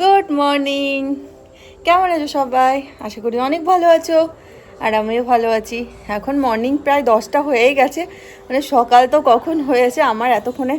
Good morning কেমন আছো সবাই? আশা করি অনেক ভালো আছো, আর আমিও ভালো আছি। এখন মর্নিং প্রায় দশটা হয়েই গেছে। মানে সকাল তো কখন হয়েছে, আমার এতক্ষণে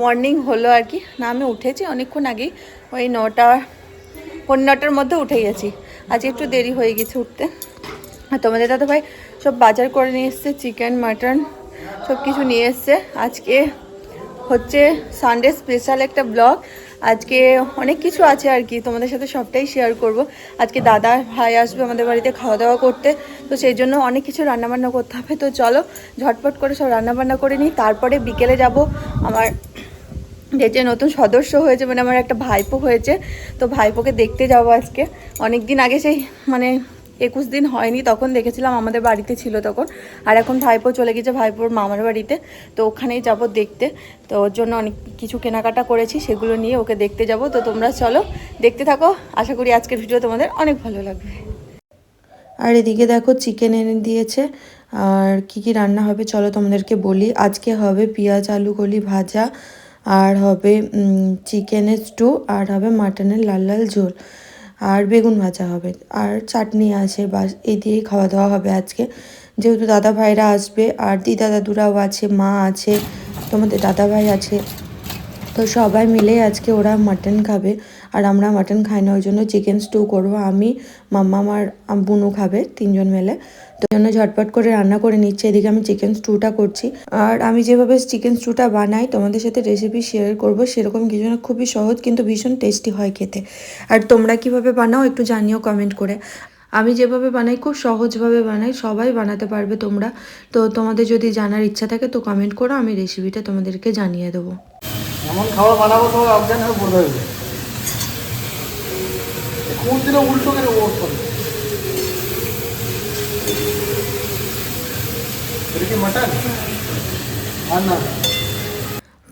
মর্নিং হলো আর কি। না, আমি উঠেছি অনেকক্ষণ আগেই। ওই নটা পনেরো নটার মধ্যে উঠে গেছি। আজ একটু দেরি হয়ে গেছে উঠতে। আর তোমাদের দাদা ভাই সব বাজার করে নিয়ে এসছে, চিকেন, মাটন সব কিছু নিয়ে এসছে। আজকে হচ্ছে সানডে স্পেশাল একটা ব্লগ আজকে অনেক কিছু আছে আর কি, তোমাদের সাথে সবটাই শেয়ার করব। আজকে দাদা ভাই আসবে আমাদের বাড়িতে খাওয়া দাওয়া করতে, তো সেই জন্য অনেক কিছু রান্নাবান্না করতে হবে। তো চলো, ঝটপট করে সব রান্নাবান্না করে নিই। তারপরে বিকেলে যাব। আমার যে নতুন সদস্য হয়েছে মানে আমার একটা ভাইপো হয়েছে। তো ভাইপোকে দেখতে যাব আজকে। অনেক দিন আগে সেই মানে একুশ দিন হয়নি, তখন দেখেছিলাম আমাদের বাড়িতে ছিল তখন। আর এখন ভাইপো চলে গেছে ভাইপোর মামার বাড়িতে। তো ওখানেই যাব দেখতে। তো ওর জন্য অনেক কিছু কেনাকাটা করেছি, সেগুলো নিয়ে ওকে দেখতে যাব। তো তোমরা চলো দেখতে থাকো। আশা করি আজকের ভিডিও তোমাদের অনেক ভালো লাগবে। আর এদিকে দেখো চিকেন এনে দিয়েছে। আর কি কি রান্না হবে চলো তোমাদেরকে বলি। আজকে হবে পেঁয়াজ, আলু কলি ভাজা। আর হবে চিকেনের স্টু আর হবে মাটনের লাল লাল ঝোল। আর বেগুন ভাজা হবে, আর চাটনি আছে, বা এই দিয়েই খাওয়া দাওয়া হবে আজকে। যেহেতু দাদা ভাইরা আসবে, আর দিদা দাদুরাও আছে, মা আছে, তোমাদের দাদা ভাই আছে, তো সবাই মিলে আজকে ওরা মাটন খাবে। আর আমরা মাটন খাই না, ওই জন্য চিকেন স্টু করব। আমি, মাম্মা, আমার বুনু খাবে, তিনজন মিলে। জন্য ঝটপট করে রান্না করে নিচ্ছে। এদিকে আমি চিকেন স্টুটা করছি। আর আমি যেভাবে চিকেন স্টুটা বানাই, তোমাদের সাথে রেসিপি শেয়ার করব, সেরকম কিছু না, খুবই সহজ কিন্তু ভীষণ টেস্টি হয় খেতে। আর তোমরা কীভাবে বানাও একটু জানিও কমেন্ট করে। আমি যেভাবে বানাই, খুব সহজভাবে বানাই, সবাই বানাতে পারবে তোমরা। তো তোমাদের যদি জানার ইচ্ছা থাকে, তো কমেন্ট করো, আমি রেসিপিটা তোমাদেরকে জানিয়ে দেবো। কোন দিনে উল্টো ও করে এটা কি মাটন আর না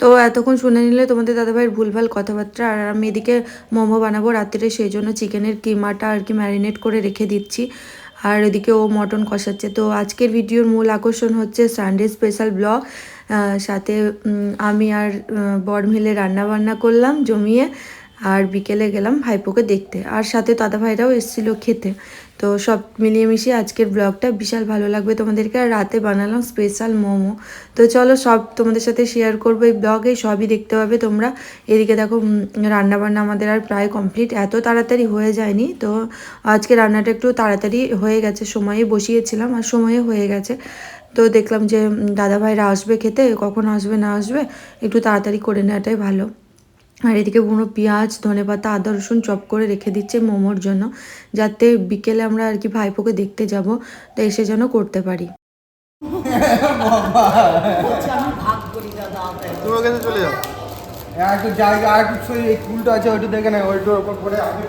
তো এতক্ষণ শুনে নিলে তোমাদের দাদা দাদাভাইয়ের ভুলভাল কথাবার্তা, আর আমি এদিকে মোমো বানাবো রাত্রে, সেই জন্য চিকেনের কিমাটা আর কি ম্যারিনেট করে রেখে দিচ্ছি। আর এদিকে ও মটন কষাচ্ছে। তো আজকের ভিডিওর মূল আকর্ষণ হচ্ছে সানডে স্পেশাল ব্লগ সাথে আমি আর বর মিলে রান্না বান্না করলাম জমিয়ে, আর বিকেলে গেলাম ভাইপোকে দেখতে। আর সাথে দাদা ভাইরাও এসেছিল খেতে। তো সব মিলিয়ে মিশিয়ে আজকের ব্লগটা বিশাল ভালো লাগবে তোমাদেরকে। আর রাতে বানালাম স্পেশাল মোমো। তো চলো সব তোমাদের সাথে শেয়ার করব। এই ব্লগে সবই দেখতে পাবে তোমরা। এদিকে দেখো রান্না বান্না আমাদের আর প্রায় কমপ্লিট এত তাড়াতাড়ি হয়ে যায়নি। তো আজকে রান্নাটা একটু তাড়াতাড়ি হয়ে গেছে। সময়ে বসিয়েছিলাম আর সময়ে হয়ে গেছে। তো দেখলাম যে উম, দাদা ভাইরা আসবে খেতে। কখন আসবে না আসবে একটু তাড়াতাড়ি করে নেওয়াটাই ভালো। আর এদিকে বুনো পেঁয়াজ ধনেপাতা আদা রসুন চপ করে রেখে দিচ্ছে মোমোর জন্য যাতে বিকেলে আমরা আর কি ভাইপোকে দেখতে যাব তো এসে যেন করতে পারি। চলে যাও। আর একটু জায়গা আর একটু এই ফুলটা আছে ওইটা দেখে না ওইটার ওপর করে আমি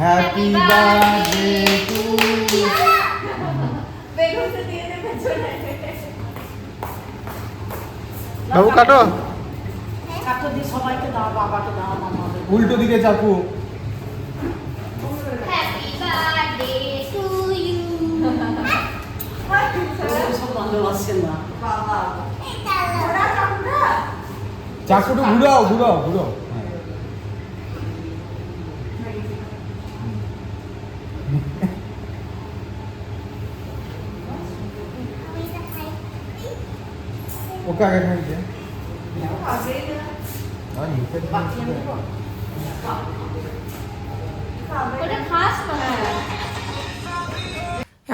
হ্যাপি বার্থডে টু বাবু কাটো। উল্টো দিকে চাপু। হ্যাপি বার্থডে টু ইউ চাকুটা ঘুরাও ঘুরাও ঘুরাও। ওকে আগে খাই দে আর নিচে ওটা খাস না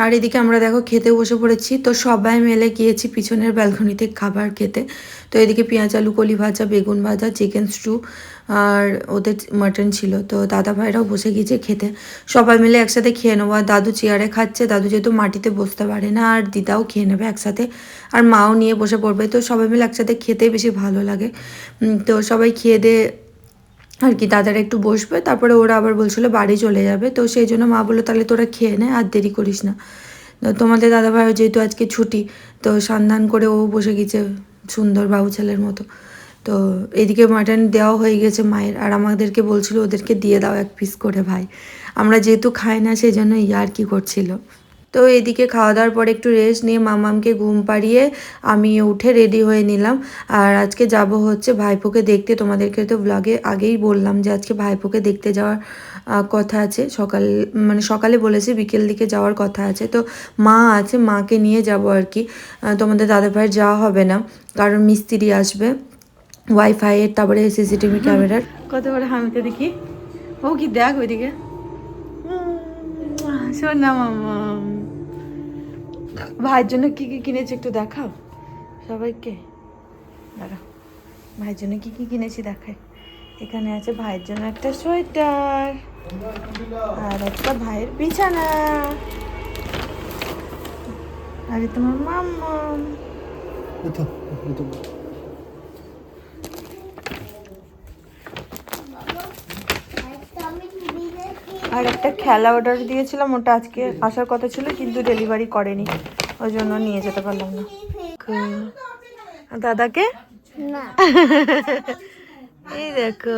আর এদিকে আমরা দেখো খেতে বসে পড়েছি। তো সবাই মিলে গিয়েছি পিছনের ব্যালকনিতে খাবার খেতে। তো এদিকে পেঁয়াজ, আলু, কলি ভাজা, বেগুন ভাজা, চিকেন স্টু আর ওদের মাটন ছিল। তো দাদা ভাইরাও বসে গিয়েছে খেতে। সবাই মিলে একসাথে খেয়ে নেব। আর দাদু চেয়ারে খাচ্ছে। দাদু যেহেতু মাটিতে বসতে পারে না, আর দিদাও খেয়ে নেবে একসাথে। আর মাও নিয়ে বসে পড়বে। তো সবাই মিলে একসাথে খেতে বেশি ভালো লাগে। তো সবাই খেয়ে দিয়ে আর কি, দাদারা একটু বসবে, তারপরে ওরা আবার বলছিল বাড়ি চলে যাবে, তো সেই জন্য মা বলল, তাহলে তোরা খেয়ে নে, আর দেরি করিস না। তোমাদের দাদা ভাই যেহেতু আজকে ছুটি, তো সন্ধান করে ও বসে গেছে সুন্দর বাবু ছেলের মতো। তো এদিকে মাটন দেওয়া হয়ে গেছে মায়ের, আর আমাদেরকে বলছিল, ওদেরকে দিয়ে দাও এক পিস করে ভাই। আমরা যেহেতু খাই না, সেই জন্য ইয়ার কি করছিল। তো এদিকে খাওয়া দাওয়ার পরে একটু রেস্ট নিয়ে মামামকে ঘুম পাড়িয়ে আমি উঠে রেডি হয়ে নিলাম। আর আজকে যাব হচ্ছে ভাইপোকে দেখতে। তোমাদেরকে তো ব্লগে আগেই বললাম যে আজকে ভাইপোকে দেখতে যাওয়ার কথা আছে। সকাল মানে সকালে বলেছে বিকেল দিকে যাওয়ার কথা আছে। তো মা আছে মাকে নিয়ে যাব আর কি। তোমাদের দাদা ভাইয়ের যাওয়া হবে না কারণ মিস্ত্রি আসবে। ওয়াইফাইয়ের তারপরে সিসিটিভি ক্যামেরার। কত বড় হামিতে দেখি? ও কি দেখ ওইদিকে। শোন না মামা। ভাইয়ের জন্য কি কি কিনেছি একটু দেখাও। সবাইকে। দাঁড়া ভাইয়ের জন্য কি কি কিনেছি দেখাই। এখানে আছে ভাইয়ের জন্য একটা সোয়েটার আর একটা ভাইয়ের বিছানা। আরে তোমার মাম্মা এই তো, এই তো। আর একটা খেলা অর্ডার দিয়েছিলাম ওটা আজকে আসার কথা ছিল কিন্তু ডেলিভারি করেনি। ওই জন্য নিয়ে যেতে পারলাম না। দাদাকে? এই দেখো।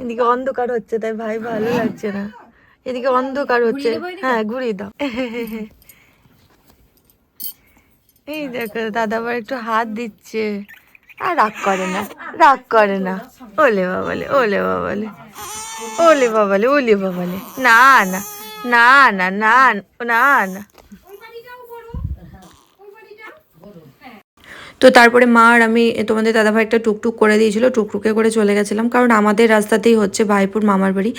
এদিকে অন্ধকার হচ্ছে তাই ভাই ভালো লাগছে না। এদিকে অন্ধকার হচ্ছে। হ্যাঁ ঘুরিয়ে দাও। এই দেখো দাদা আবার একটু হাত দিচ্ছে। আর রাগ করে না, রাগ করে না। ওলে বাবালে ওলে বাবালে ওলে বাবালে ওলে বাবালে। না না না না না না না। তো তারপরে মা আর আমি তোমাদের দাদাভাই একটা টুকটুক করে দিয়েছিল, টুকটুকে করে চলে গেছিলাম, কারণ আমাদের রাস্তাতেই হচ্ছে ভাইপুর মামার বাড়ি।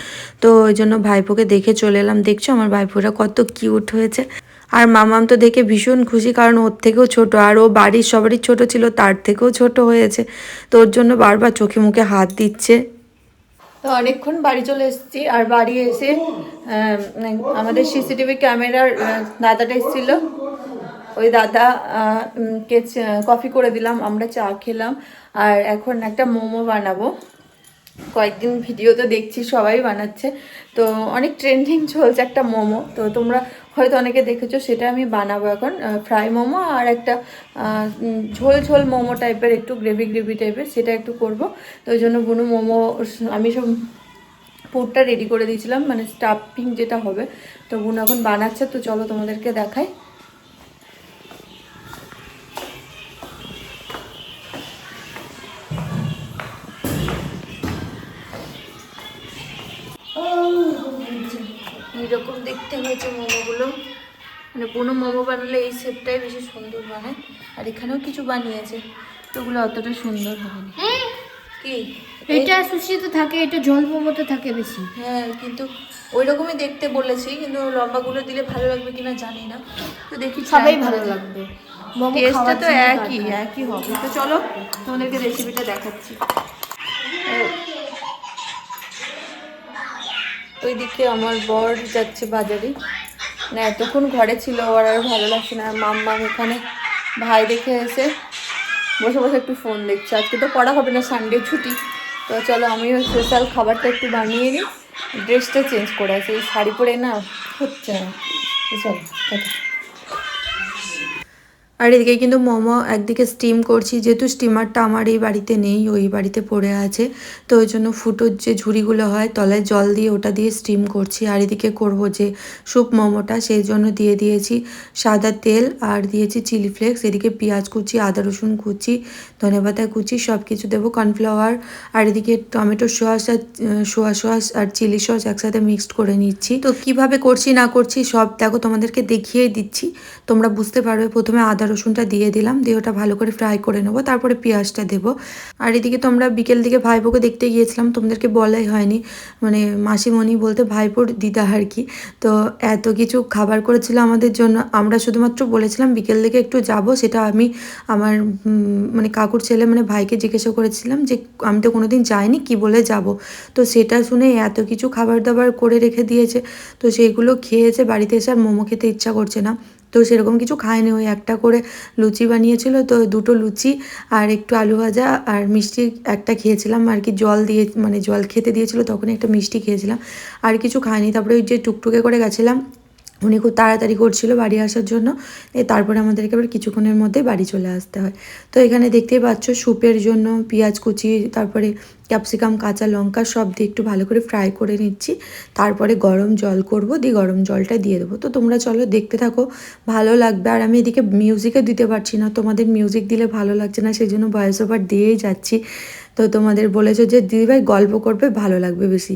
তো ওই জন্য ভাইপোকে দেখে চলে এলাম, দেখছ? আমার ভাইপোরা কত কিউট হয়েছে। আর মামাম তো দেখে ভীষণ খুশি, কারণ ওর থেকেও ছোট, আর ও বাড়ির সবারই ছোট ছিল, তার থেকেও ছোট হয়েছে। তো ওর জন্য বারবার চোখে মুখে হাত দিচ্ছে। তো অনেকক্ষণ বাড়ি চলে এসেছি, আর বাড়ি এসে আমাদের সিসিটিভি ক্যামেরার দাদাটা এসেছিল। ওই দাদা কে কফি করে দিলাম, আমরা চা খেলাম, আর এখন একটা মোমো বানাবো। কয়েকদিন ভিডিও তো দেখছি, সবাই বানাচ্ছে। তো অনেক ট্রেন্ডিং চলছে একটা মোমো। তো তোমরা হয়তো অনেকে দেখেছ, সেটা আমি বানাবো এখন। ফ্রাই মোমো আর একটা ঝোল ঝোল মোমো টাইপের একটু গ্রেভি গ্রেভি টাইপের সেটা একটু করব। তো ওই জন্য বুনু মোমো আমি সব পুরটা রেডি করে দিয়েছিলাম মানে স্টাফিং যেটা হবে। তো বুনু এখন বানাচ্ছে, তো চলো তোমাদেরকে দেখাই। এইরকম দেখতে হয়েছে মোমোগুলো। মানে কোনো মোমো বানালে এই সেটটাই বেশি সুন্দর বানায়। আর এখানেও কিছু বানিয়েছে তো ওগুলো অতটা সুন্দর হয়নি। কি? এটা সুশিতে থাকে এটা জল মোমো তো থাকে বেশি। হ্যাঁ কিন্তু ওই রকমই দেখতে বলেছি কিন্তু লম্বাগুলো দিলে ভালো লাগবে কিনা জানি না। তো দেখি সবাই ভালো লাগবে। টেস্টটা তো একই একই হবে। তো চলো তোমাদেরকে রেসিপিটা দেখাচ্ছি। ওইদিকে আমার বর যাচ্ছে বাজারে। না, এতক্ষণ ঘরে ছিল, ওর আর ভালো লাগছে না। মাম মাম এখানে ভাই দেখে এসে বসে বসে একটু ফোন দেখছে। আজকে তো পড়া হবে না সানডে ছুটি। তো চলো আমিও স্পেশাল খাবারটা একটু বানিয়ে নিই। ড্রেসটা চেঞ্জ করে আছে এই শাড়ি পরে না হচ্ছে না। চলো। আর এদিকে কিন্তু মোমো একদিকে স্টিম করছি, যেহেতু স্টিমারটা আমার এই বাড়িতে নেই ওই বাড়িতে পড়ে আছে। তো ওই জন্য ফুটোর যে ঝুড়িগুলো হয়, তলায় জল দিয়ে ওটা দিয়ে স্টিম করছি। আর এদিকে করব যে স্যুপ মোমোটা, সেই জন্য দিয়ে দিয়েছি সাদা তেল আর দিয়েছি চিলি ফ্লেক্স এদিকে পেঁয়াজ কুচি, আদা রসুন কুচি ধনেপাতা কুচি সব কিছু দেবো কর্নফ্লাওয়ার আর এদিকে টমেটো সস আর সোয়া সস আর চিলি সস একসাথে মিক্সড করে নিচ্ছি। তো কীভাবে করছি না করছি সব দেখো তোমাদেরকে দেখিয়েই দিচ্ছি। তোমরা বুঝতে পারবে, প্রথমে আদা রসুনটা দিয়ে দিলাম, দিয়ে ওটা ভালো করে ফ্রাই করে নেব, তারপরে পেঁয়াজটা দেবো। আর এদিকে তোমরা বিকেল দিকে ভাইপোকে দেখতে গিয়েছিলাম, তোমাদেরকে বলাই হয়নি মানে মাসিমণি বলতে ভাইপোর দিদা আর কি। তো এত কিছু খাবার করেছিল আমাদের জন্য, আমরা শুধুমাত্র বলেছিলাম বিকেল দিকে একটু যাব, সেটা আমি আমার মানে কাকুর ছেলে মানে ভাইকে জিজ্ঞাসা করেছিলাম যে, আমি তো কোনোদিন যাইনি, কি বলে যাব? তো সেটা শুনে এত কিছু খাবার দাবার করে রেখে দিয়েছে, তো সেইগুলো খেয়েছে, বাড়িতে এসে আর মোমো খেতে ইচ্ছা করছে না। তো সেরকম কিছু খায়নি। ওই একটা করে লুচি বানিয়েছিল, তো দুটো লুচি আর একটু আলু ভাজা আর মিষ্টি একটা খেয়েছিলাম আর কি, জল দিয়ে মানে জল খেতে দিয়েছিল তখন একটা মিষ্টি খেয়েছিলাম। আর কিছু খায়নি। তারপরে ওই যে টুকটুকে করে গেছিলাম উনি খুব তাড়াতাড়ি করছিল বাড়ি আসার জন্য তারপরে আমাদেরকে আবার কিছুক্ষণের মধ্যে বাড়ি চলে আসতে হয়। তো এখানে দেখতেই পাচ্ছ স্যুপের জন্য পেঁয়াজ কুচি, তারপরে ক্যাপসিকাম, কাঁচা লঙ্কা সব দিয়ে একটু ভালো করে ফ্রাই করে নিচ্ছি। তারপরে গরম জল করব, দিয়ে গরম জলটা দিয়ে দেবো। তো তোমরা চলো দেখতে থাকো, ভালো লাগবে। আর আমি এদিকে মিউজিকও দিতে পারছি না, তোমাদের মিউজিক দিলে ভালো লাগছে না, সেই জন্য ভয়েস ওভার দিয়েই যাচ্ছি। তো তোমাদের বলেছ যে, দিদিভাই গল্প করবে, ভালো লাগবে বেশি।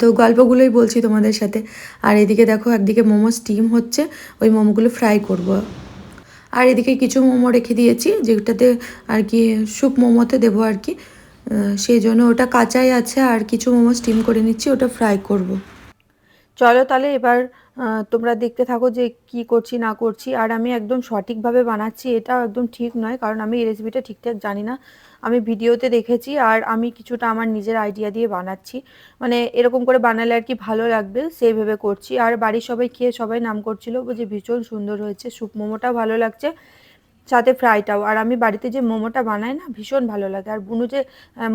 তো গল্পগুলোই বলছি তোমাদের সাথে আর এদিকে দেখো, একদিকে মোমো স্টিম হচ্ছে, ওই মোমোগুলো ফ্রাই করব। আর এদিকে কিছু মোমো রেখে দিয়েছি, যেটাতে আর কি স্যুপ মোমোতে দেবো আর কি সেই জন্য ওটা কাঁচাই আছে, আর কিছু মোমো স্টিম করে নিচ্ছি, ওটা ফ্রাই করব। চলো তাহলে এবার তোমরা দেখতে থাকো যে কি করছি, না করছি। আর আমি একদম সঠিকভাবে বানাচ্ছি, এটাও একদম ঠিক নয়, কারণ আমি এই রেসিপিটা ঠিকঠাক জানি না। আমি ভিডিওতে দেখেছি আর আমি কিছুটা আমার নিজের আইডিয়া দিয়ে বানাচ্ছি। মানে এরকম করে বানালে আর কি ভালো লাগবে, সেই ভেবে করছি। আর বাড়ির সবাই খেয়ে সবাই নাম করছিল, যে ভীষণ সুন্দর হয়েছে, স্যুপ মোমোটাও ভালো লাগছে। সাথে ফ্রাইটাও। আর আমি বাড়িতে যে মোমোটা বানাই না ভীষণ ভালো লাগে। আর বুনু যে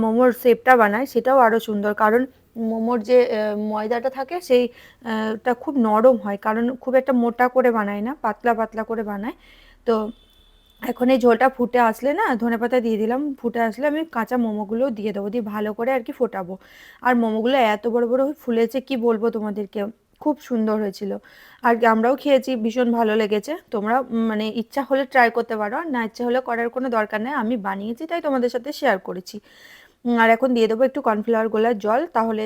মোমোর শেপটা বানায় সেটাও আরও সুন্দর। কারণ মোমোর যে ময়দাটা থাকে সেই আহ, খুব নরম হয়। কারণ খুব একটা মোটা করে বানায় না পাতলা পাতলা করে বানায়। তো এখন এই ঝোলটা ফুটে আসলে না ধনেপাতা দিয়ে দিলাম ফুটে আসলে আমি কাঁচা মোমোগুলোও দিয়ে দেবো। দিয়ে ভালো করে আর কি ফোটাবো। আর মোমোগুলো এত বড় বড় ফুলেছে কি বলব তোমাদেরকে? খুব সুন্দর হয়েছিল। আর আমরাও খেয়েছি, ভীষণ ভালো লেগেছে। তোমরা মানে ইচ্ছা হলে ট্রাই করতে পারো, আর না ইচ্ছা হলে করার কোনো দরকার নেই। আমি বানিয়েছি, তাই তোমাদের সাথে শেয়ার করেছি। আর এখন দিয়ে দেবো একটু কর্নফ্লাওয়ার গোলার জল, তাহলে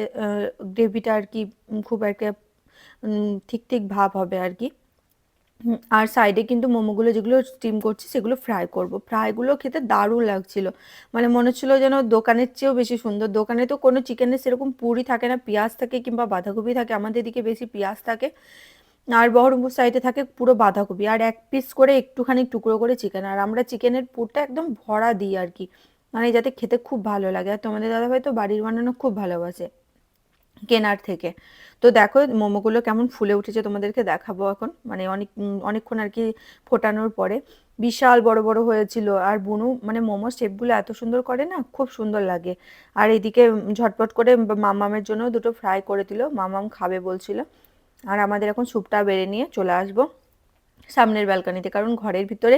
গ্রেভিটা আর কি খুব একটা ঠিক ঠিক ভাব হবে আর কি। আর সাইডে কিন্তু মোমোগুলো যেগুলো স্টিম করছি, সেগুলো ফ্রাই করব। ফ্রাইগুলো খেতে দারুণ লাগছিল। মানে মনে হচ্ছিল যেন দোকানের চেয়েও বেশি সুন্দর। দোকানে তো কোনো চিকেনের সেরকম পুরি থাকে না, পেঁয়াজ থাকে কিংবা বাঁধাকপি থাকে, আমাদের এদিকে বেশি পেঁয়াজ থাকে। আর বহরমপুর সাইডে থাকে পুরো বাঁধাকপি। আর এক পিস করে একটুখানি টুকরো করে চিকেন আর আমরা চিকেনের পুরটা একদম ভরা দিই আর কি। মানে যাতে খেতে খুব ভালো লাগে। আর তোমাদের দাদাভাই তো বাড়ির বানানো খুব ভালোবাসে, কেনার থেকে। তো দেখো, মোমোগুলো কেমন ফুলে উঠেছে তোমাদেরকে দেখাবো এখন। মানে অনেক অনেকক্ষণ আর কি ফোটানোর পরে। বিশাল বড় বড় হয়েছিল। আর বুনু মানে মোমোর শেপগুলো এত সুন্দর করে না, খুব সুন্দর লাগে। আর এদিকে ঝটপট করে মামামের জন্য দুটো ফ্রাই করে দিল। মামাম খাবে বলছিল। আর আমাদের এখন স্যুপটা বেড়ে নিয়ে চলে আসব। সামনের ব্যালকনিতে কারণ ঘরের ভিতরে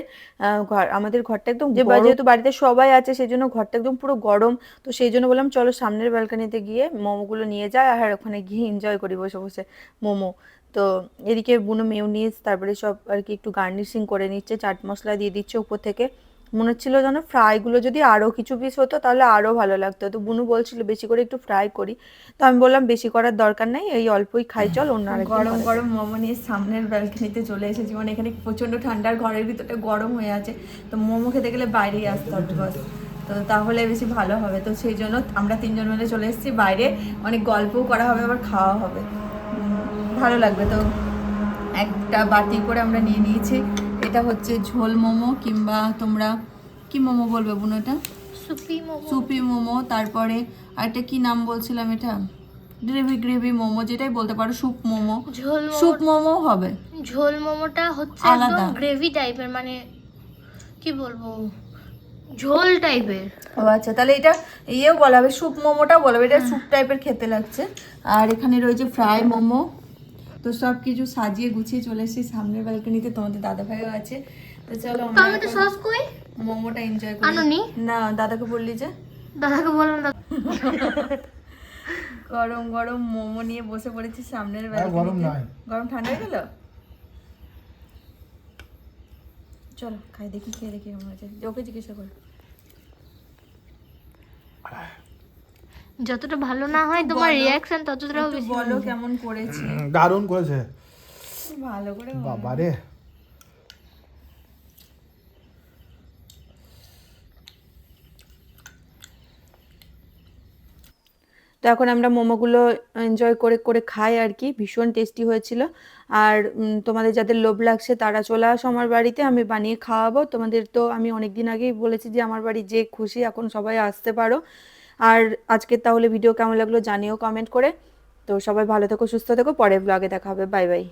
ঘর আমাদের ঘরটা একদম যেহেতু বাড়িতে সবাই আছে সেই জন্য ঘরটা একদম পুরো গরম। তো সেই জন্য বললাম চলো সামনের ব্যালকনিতে গিয়ে মোমোগুলো নিয়ে যায় আর ওখানে গিয়ে এনজয় করি বসে বসে মোমো। তো এদিকে বুনো মেউনিজ তারপরে সব আর কি একটু গার্নিশিং করে নিচ্ছে চাট মশলা দিয়ে দিচ্ছে উপর থেকে। মনে হচ্ছিল যেন ফ্রাইগুলো যদি আরও কিছু পিস হতো তাহলে আরও ভালো লাগতো। তো বুনু বলছিল বেশি করে একটু ফ্রাই করি। তো আমি বললাম বেশি করার দরকার নেই এই অল্পই খাই চল অন্য আরেকদিন গরম গরম মোমো নিয়ে সামনের ব্যালকনিতে চলে এসেছি মানে এখানে প্রচণ্ড ঠান্ডার ঘরের ভিতরটা গরম হয়ে আছে। তো মোমো খেতে গেলে বাইরেই আসতে হবে বাস। তো তাহলে বেশি ভালো হবে। তো সেই জন্য আমরা তিনজন মিলে চলে এসেছি বাইরে অনেক গল্পও করা হবে আবার খাওয়া হবে। ভালো লাগবে। তো একটা বাটি করে আমরা নিয়ে নিয়েছি। এটা হচ্ছে ঝোল মোমো কিংবা তোমরা কি মোমো বলবে বোন এটা? সুপি মোমো। সুপি মোমো তারপরে আরেকটা কি নাম বলছিলাম এটা? গ্রেভি গ্রেভি মোমো যেটাই বলতে পারো স্যুপ মোমো। ঝোল স্যুপ মোমো হবে। ঝোল মোমোটা হচ্ছে আলাদা। গ্রেভি টাইপের মানে কি বলব ঝোল টাইপের। ও আচ্ছা তাহলে এটা ইয়েও বলা হবে স্যুপ মোমোটা বলা হবে এটা স্যুপ টাইপের খেতে লাগছে। আর এখানে রয়েছে ফ্রাই মোমো। তো সব কিছু সাজিয়ে গুছিয়ে চলে এসেছি। সামনের ব্যালকনিতে তোমাদের দাদা ভাইও আছে। তো চলো টমেটো সস কই? মোমোটা এনজয় করি। আনোনি? না দাদাকে বললি যে? দাদাকে বললাম দাদা গরম গরম মোমো নিয়ে বসে পড়েছি সামনের হ্যাঁ, গরম নয়। গরম ঠান্ডা হয়ে গেল? চলো খাই দেখি খেয়ে দেখি কেমন আছে ওকে জিজ্ঞাসা করি। যতটা ভালো না হয় তোমার রিয়াকশন বেশি বলো কেমন করেছি? দারুণ করেছে। ভালো করে বলো। বাবারে তো এখন আমরা মোমোগুলো এনজয় করে করে খাই আর কি। ভীষণ টেস্টি হয়েছিল। আর তোমাদের যাদের লোভ লাগছে তারা চলে আসো আমার বাড়িতে। আমি বানিয়ে খাওয়াবো। তোমাদের তো আমি অনেক দিন আগেই বলেছি যে আমার বাড়ি যে খুশি এখন সবাই আসতে পারো। আর আজকের তাহলে ভিডিও কেমন লাগল জানিও কমেন্ট করে। তো সবাই ভালো থেকো, সুস্থ থেকো, পরের ব্লগে দেখা হবে। Bye bye